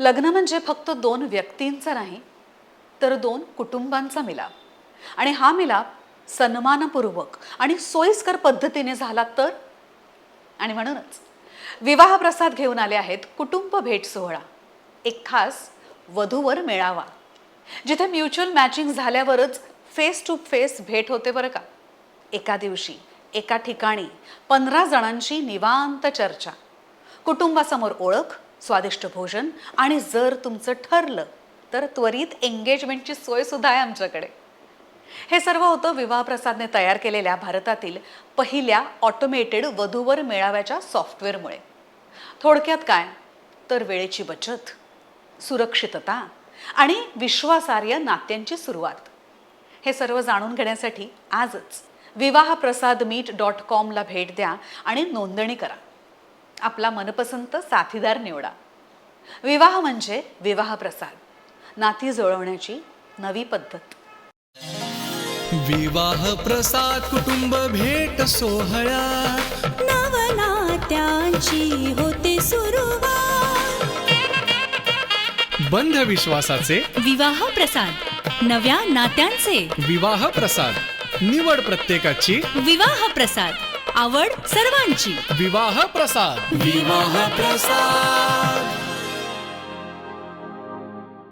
लग्न म्हणजे फक्त दोन व्यक्तींचा नाही तर दोन कुटुंबांचा मिलाप. आणि हा मिलाप सन्मानपूर्वक आणि सोयीस्कर पद्धतीने झाला तर? आणि म्हणूनच विवाह प्रसाद घेऊन आले आहेत कुटुंब भेट सोहळा एक खास वधूवर मेळावा जिथे म्युच्युअल मॅचिंग झाल्यावरच फेस टू फेस भेट होते बरं का? एका दिवशी एका ठिकाणी पंधरा जणांची निवांत चर्चा कुटुंबासमोर ओळख स्वादिष्ट भोजन आणि जर तुमचं ठरलं तर त्वरित एंगेजमेंटची सोयसुद्धा आहे आमच्याकडे. हे सर्व होतं विवाह प्रसादने तयार केलेल्या भारतातील पहिल्या ऑटोमेटेड वधूवर मेळाव्याच्या सॉफ्टवेअरमुळे थोडक्यात काय? तर वेळेची बचत सुरक्षितता आणि विश्वासार्ह नात्यांची सुरुवात. हे सर्व जाणून घेण्यासाठी आजच विवाह प्रसाद मीट डॉट कॉमला भेट द्या आणि नोंदणी करा. आपला मनपसंत साथीदार निवडा. विवाह म्हणजे विवाह प्रसाद. नाती जुळवण्याची नवी पद्धत. विवाह प्रसाद कुटुंब भेट सोहळ्यात नवनात्यांची होते सुरुवात. बंध विश्वासाचे. विवाह प्रसाद. नव्या नात्यांचे. विवाह प्रसाद. निवड प्रत्येकाची. विवाह प्रसाद. आवड सर्वांची. विवाह प्रसाद. विवाह प्रसाद.